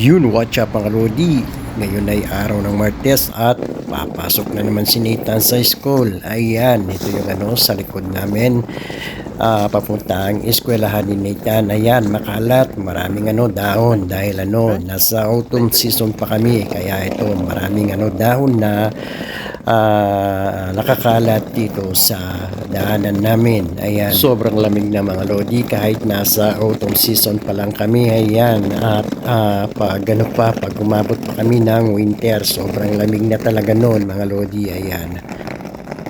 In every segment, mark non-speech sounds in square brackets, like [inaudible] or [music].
Yun, watch up mga Lodi. Ngayon ay araw ng Martes at papasok na naman si Nathan sa school. Ayan, ito yung ano sa likod namin. Ah, papunta ang eskwelahan ni Nathan. Ayan, makalat. Maraming ano dahon dahil ano, nasa autumn season pa kami. Kaya ito, maraming ano dahon na ah, nakakalat dito sa daanan namin. Ayan, sobrang lamig na mga Lodi kahit nasa autumn season pa lang kami. Ayan, at ah, pag ano pa, pag umabot pa kami ng winter, sobrang lamig na talaga noon mga Lodi. Ayan.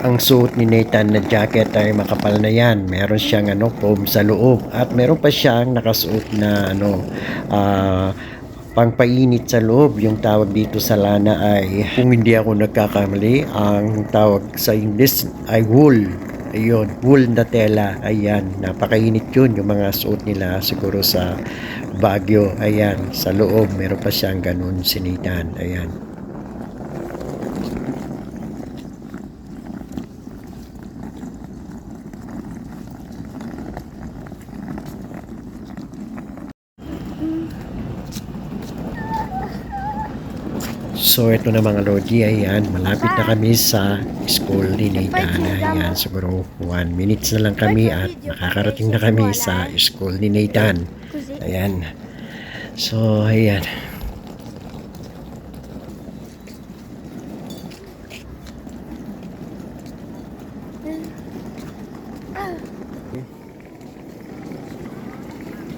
Ang suot ni Nathan na jacket ay makapal na yan. Meron siyang ano, foam sa loob. At meron pa siyang nakasuot na ano, ah, pangpainit sa loob. Yung tawag dito sa lana ay, kung hindi ako nagkakamali, ang tawag sa English ay wool. Ayun, wool na tela. Ayan, napakainit yun. Yung mga suot nila siguro sa Baguio. Ayan, sa loob. Meron pa siyang ganun sinitan. Ayan. So ito na mga Lodi, ayan, malapit na kami sa school ni Nathan. Ayan, siguro 1 minutes na lang kami at makakarating na kami sa school ni Nathan. Ayan. So, ayan.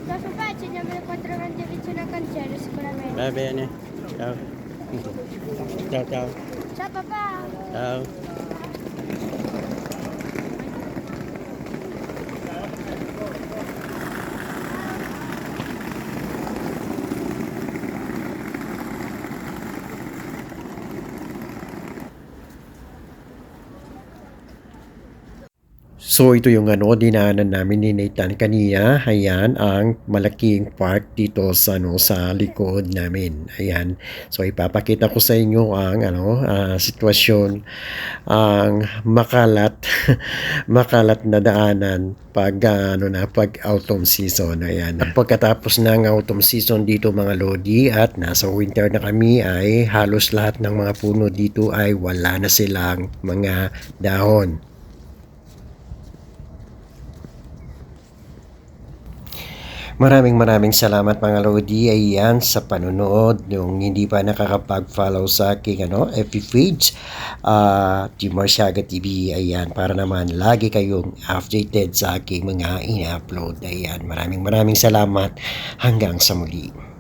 Da facciamo le 4 grandi vicino al cancello sicuramente. Va bene. Ciao. Ciao ciao. Ciao papà! Ciao. So ito yung ano, dinaanan namin ni Nathan kanina. Ayan, ang malaking park dito sa, ano, sa likod namin. Ayan. So ipapakita ko sa inyo ang ano, ah, sitwasyon, ang makalat, [laughs] makalat na daanan pag ah, ano na, pag autumn season. Ayan. At pagkatapos ng autumn season dito mga Lodi at nasa winter na kami ay halos lahat ng mga puno dito ay wala na silang mga dahon. Maraming maraming salamat mga Lodi. Ayan sa panonood yung hindi pa nakakapag-follow sa aking ano, FB page uh, Marshaga TV ayan para naman lagi kayong updated sa aking mga ina-upload. Ayan maraming maraming salamat. Hanggang sa muli